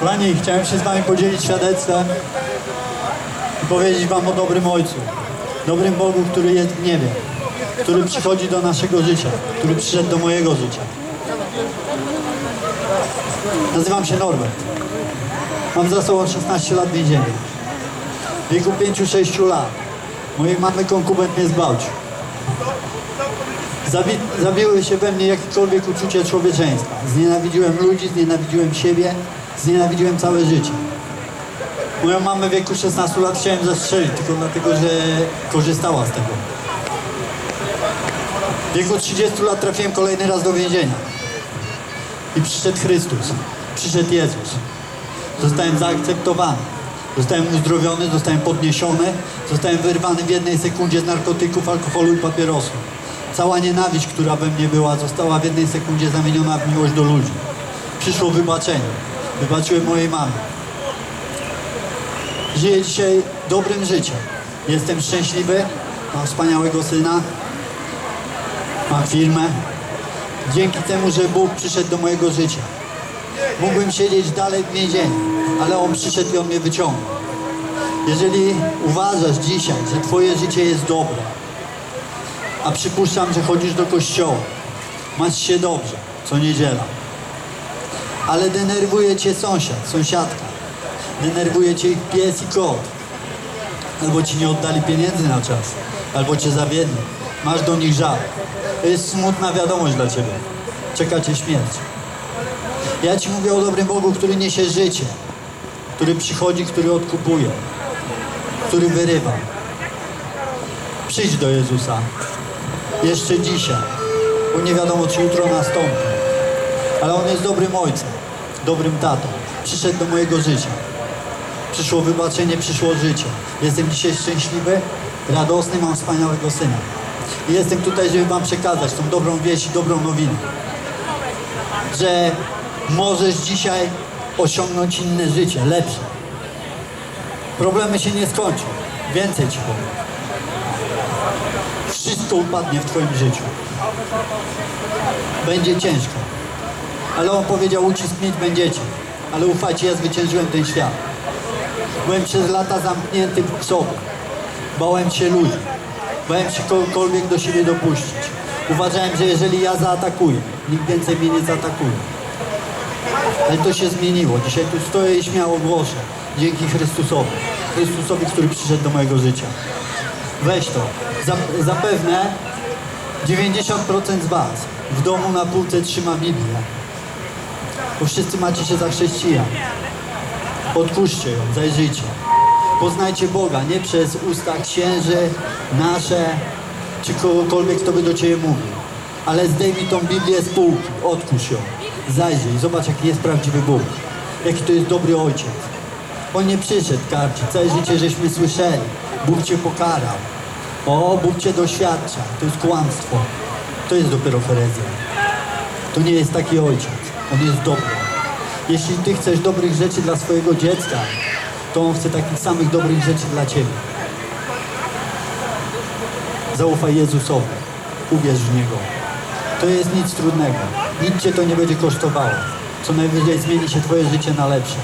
Kochani, chciałem się z Wami podzielić świadectwem i powiedzieć Wam o dobrym Ojcu. Dobrym Bogu, który jest w niebie, który przychodzi do naszego życia, który przyszedł do mojego życia. Nazywam się Norbert. Mam za sobą 16 lat więzienia. W wieku 5-6 lat mojej mamy konkubent mnie zgwałcił. Zabi zabiły się we mnie jakiekolwiek uczucie człowieczeństwa. Znienawidziłem ludzi, znienawidziłem siebie, znienawidziłem całe życie. Moją mamę w wieku 16 lat chciałem zastrzelić, tylko dlatego, że korzystała z tego. W wieku 30 lat trafiłem kolejny raz do więzienia. I przyszedł Chrystus, przyszedł Jezus. Zostałem zaakceptowany. Zostałem uzdrowiony, zostałem podniesiony, zostałem wyrwany w jednej sekundzie z narkotyków, alkoholu i papierosów. Cała nienawiść, która we mnie była, została w jednej sekundzie zamieniona w miłość do ludzi. Przyszło wybaczenie. Wybaczyłem mojej mamie. Żyję dzisiaj dobrym życiem. Jestem szczęśliwy, mam wspaniałego syna, mam firmę. Dzięki temu, że Bóg przyszedł do mojego życia. Mógłbym siedzieć dalej w więzieniu, ale On przyszedł i On mnie wyciągnął. Jeżeli uważasz dzisiaj, że Twoje życie jest dobre, a przypuszczam, że chodzisz do kościoła, masz się dobrze, co niedziela, ale denerwuje Cię sąsiad, sąsiadka, denerwuje Cię ich pies i kot, albo Ci nie oddali pieniędzy na czas, albo Cię zawiedli, masz do nich żal. To jest smutna wiadomość dla Ciebie. Czeka Cię śmierć. Ja Ci mówię o dobrym Bogu, który niesie życie, który przychodzi, który odkupuje, który wyrywa. Przyjdź do Jezusa jeszcze dzisiaj, bo nie wiadomo, czy jutro nastąpi. Ale On jest dobrym ojcem, dobrym tatą. Przyszedł do mojego życia. Przyszło wybaczenie, przyszło życie. Jestem dzisiaj szczęśliwy, radosny, mam wspaniałego syna. I jestem tutaj, żeby Wam przekazać tą dobrą wieść i dobrą nowinę. Że możesz dzisiaj osiągnąć inne życie, lepsze. Problemy się nie skończą. Więcej Ci powiem. Wszystko upadnie w Twoim życiu. Będzie ciężko. Ale On powiedział, ucisk mieć będziecie. Ale ufajcie, ja zwyciężyłem ten świat. Byłem przez lata zamknięty w sobie. Bałem się ludzi. Bałem się kogokolwiek do siebie dopuścić. Uważałem, że jeżeli ja zaatakuję, nikt więcej mnie nie zaatakuje. Ale to się zmieniło. Dzisiaj tu stoję i śmiało głoszę. Dzięki Chrystusowi. Chrystusowi, który przyszedł do mojego życia. Weź to. Zap- Zapewne 90% z Was w domu na półce trzyma Biblię. Bo wszyscy macie się za chrześcijan. Otwórzcie ją, zajrzyjcie. Poznajcie Boga, nie przez usta księży, nasze, czy kogokolwiek, kto by do Ciebie mówił. Ale zdejmij tą Biblię z półki, otwórz ją, zajrzyj, zobacz jaki jest prawdziwy Bóg. Jaki to jest dobry Ojciec. On nie przyszedł karcić, całe życie żeśmy słyszeli. Bóg Cię pokarał. O, Bóg Cię doświadcza. To jest kłamstwo. To jest dopiero herezja. To nie jest taki ojciec. On jest dobry. Jeśli ty chcesz dobrych rzeczy dla swojego dziecka, to on chce takich samych dobrych rzeczy dla ciebie. Zaufaj Jezusowi. Uwierz w Niego. To jest nic trudnego. Nic cię to nie będzie kosztowało. Co najwyżej zmieni się twoje życie na lepsze.